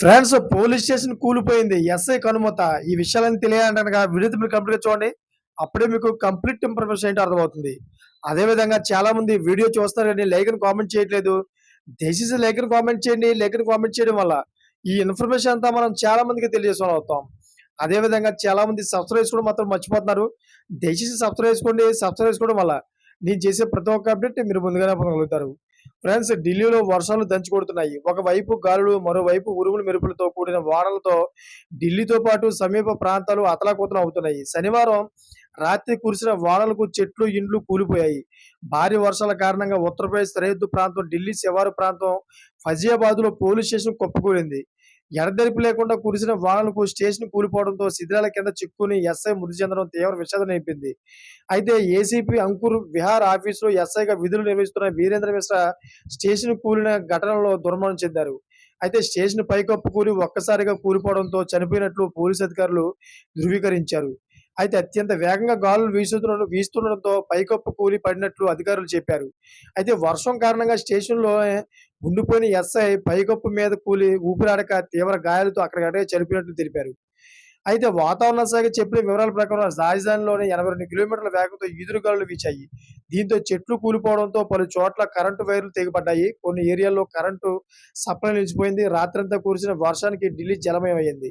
Friends police station కూలిపోయింది. SI కనుమత. ఈ విషయాలన్నీ తెలియాలంటనగా వీడియో మీరు కంప్లీట్ చూడండి. అప్పుడే మీకు కంప్లీట్ ఇన్ఫర్మేషన్ ఏంటో అర్థమవుతుంది. అదే విధంగా చాలా మంది వీడియో చూస్తారు కానీ లైక్ కామెంట్ చేయట్లేదు. దయచేసి లైక్ కామెంట్ చేయండి. లైక్ కామెంట్ చేయడం వల్ల ఈ ఇన్ఫర్మేషన్ అంతా మనం చాలా మందికి తెలియజేసుకోవాలి అవుతాం అదే విధంగా చాలా మంది సబ్స్క్రైబ్ చేసుకోవడం మాత్రం మర్చిపోతున్నారు. దయచేసి సబ్స్క్రైబ్ చేసుకోండి సబ్స్క్రైబ్ చేసుకోవడం వల్ల నేను చేసే ప్రతి ఒక్క అప్డేట్ మీరు ముందుగానే పొందగలుగుతారు. ఫ్రెండ్స్ ఢిల్లీలో వర్షాలు దంచి కొడుతున్నాయి. ఒకవైపు గాలులు మరోవైపు ఉరుములు మెరుపులతో కూడిన వానలతో ఢిల్లీతో పాటు సమీప ప్రాంతాలు అతలాకుతలం అవుతున్నాయి. శనివారం రాత్రి కురిసిన వానలకు చెట్లు ఇండ్లు కూలిపోయాయి. భారీ వర్షాల కారణంగా ఉత్తరప్రదేశ్ సరిహద్దు ప్రాంతం ఢిల్లీ శివారు ప్రాంతం ఫజియాబాద్లో పోలీస్ స్టేషన్ కుప్పకూలింది. ఎడతెరిపి లేకుండా కురిసిన వానలకు స్టేషన్ కూలిపోవడంతో శిథిలాల కింద చిక్కుని ఎస్ఐ మృతి చెందడం తీవ్ర విషాదం నింపింది అయితే ఏసీపీ అంకుర్ విహార్ ఆఫీసులో ఎస్ఐగా విధులు నిర్వహిస్తున్న వీరేంద్ర మిశ్రా స్టేషన్ కూలిన ఘటనలో దుర్మరణం చెందారు. అయితే స్టేషన్ పైకప్పు కూలి ఒక్కసారిగా కూలిపోవడంతో చనిపోయినట్లు పోలీసు అధికారులు ధృవీకరించారు. అయితే అత్యంత వేగంగా గాలులు వీస్తున్న వీస్తుండడంతో పైకప్పు కూలి పడినట్లు అధికారులు చెప్పారు. అయితే వర్షం కారణంగా స్టేషన్లో ఉండిపోయిన ఎస్ఐ పైకప్పు మీద కూలి ఊపిరాడక తీవ్ర గాయాలతో అక్కడికక్కడే చనిపోయినట్లు తెలిపారు. అయితే వాతావరణ శాఖ చెప్పిన వివరాల ప్రకారం రాజధానిలోని ఎనభై రెండు కిలోమీటర్ల వేగంతో ఈదురుగాలు వీచాయి. దీంతో చెట్లు కూలిపోవడంతో పలు చోట్ల కరెంటు వైర్లు తెగిపడ్డాయి కొన్ని ఏరియాల్లో కరెంటు సప్లై నిలిచిపోయింది. రాత్రంతా కురిసిన వర్షానికి ఢిల్లీ జలమయమైంది.